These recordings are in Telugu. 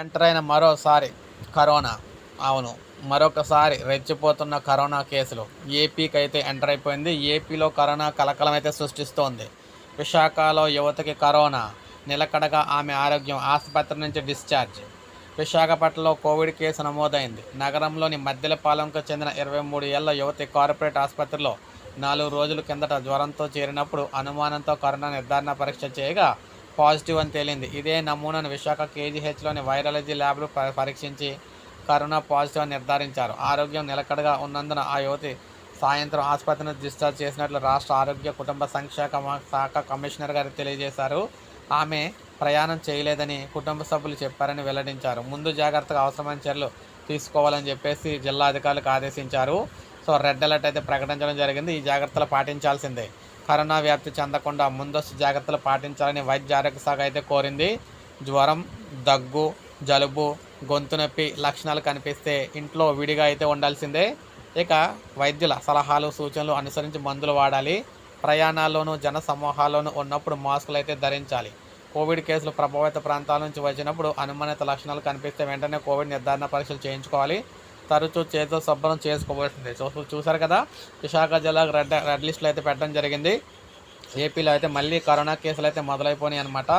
ఎంటర్ అయిన మరోసారి కరోనా. అవును మరొకసారి రెచ్చిపోతున్న కరోనా కేసులు. ఏపీకి అయితే ఎంటర్ అయిపోయింది ఏపీలో కరోనా కలకలం అయితే సృష్టిస్తోంది. విశాఖలో యువతకి కరోనా. నిలకడగా ఆమె ఆరోగ్యం ఆసుపత్రి నుంచి డిశ్చార్జ్. విశాఖపట్నంలో కోవిడ్ కేసు నమోదైంది. నగరంలోని మద్దెలపాలెంకు చెందిన ఇరవై మూడు ఏళ్ళ యువతి కార్పొరేట్ ఆసుపత్రిలో నాలుగు రోజుల కిందట జ్వరంతో చేరినప్పుడు అనుమానంతో కరోనా నిర్ధారణ పరీక్ష చేయగా పాజిటివ్ అని తేలింది. ఇదే నమూనాను విశాఖ కేజీహెచ్లోని వైరాలజీ ల్యాబ్లు పరీక్షించి కరోనా పాజిటివ్ అని నిర్ధారించారు. ఆరోగ్యం నిలకడగా ఉన్నందున ఆ యువతి సాయంత్రం ఆసుపత్రిని డిశ్చార్జ్ చేసినట్లు రాష్ట్ర ఆరోగ్య కుటుంబ సంక్షేమ శాఖ కమిషనర్ గారు తెలియజేశారు. ఆమె ప్రయాణం చేయలేదని కుటుంబ సభ్యులు చెప్పారని వెల్లడించారు. ముందు జాగ్రత్తగా అవసరమైన చర్యలు తీసుకోవాలని చెప్పేసి జిల్లా అధికారులకు ఆదేశించారు. సో రెడ్ అలర్ట్ అయితే ప్రకటించడం జరిగింది. ఈ జాగ్రత్తలు పాటించాల్సిందే. కరోనా వ్యాప్తి చెందకుండా ముందస్తు జాగ్రత్తలు పాటించాలని వైద్య ఆరోగ్య శాఖ అయితే కోరింది. జ్వరం దగ్గు జలుబు గొంతు నొప్పి లక్షణాలు కనిపిస్తే ఇంట్లో విడిగా అయితే ఉండాల్సిందే. ఇక వైద్యుల సలహాలు సూచనలు అనుసరించి మందులు వాడాలి. ప్రయాణాల్లోనూ జన సమూహాల్లోనూ ఉన్నప్పుడు మాస్కులు అయితే ధరించాలి. కోవిడ్ కేసులు ప్రభావిత ప్రాంతాల నుంచి వచ్చినప్పుడు అనుమానిత లక్షణాలు కనిపిస్తే వెంటనే కోవిడ్ నిర్ధారణ పరీక్షలు చేయించుకోవాలి. తరచూ చేతితో శుభ్రం చేసుకోవాల్సింది చూ చూసారు కదా? విశాఖ జిల్లాకు రెడ్ రెడ్ లిస్టులు అయితే పెట్టడం జరిగింది. ఏపీలో అయితే మళ్ళీ కరోనా కేసులు అయితే మొదలైపోయినాయి అనమాట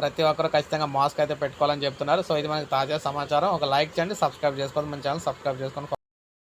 ప్రతి ఒక్కరు ఖచ్చితంగా మాస్క్ అయితే పెట్టుకోవాలని చెప్తున్నారు. సో ఇది మనకి తాజా సమాచారం. ఒక లైక్ చేయండి సబ్స్క్రైబ్ చేసుకోండి. మన ఛానల్ సబ్స్క్రైబ్ చేసుకొని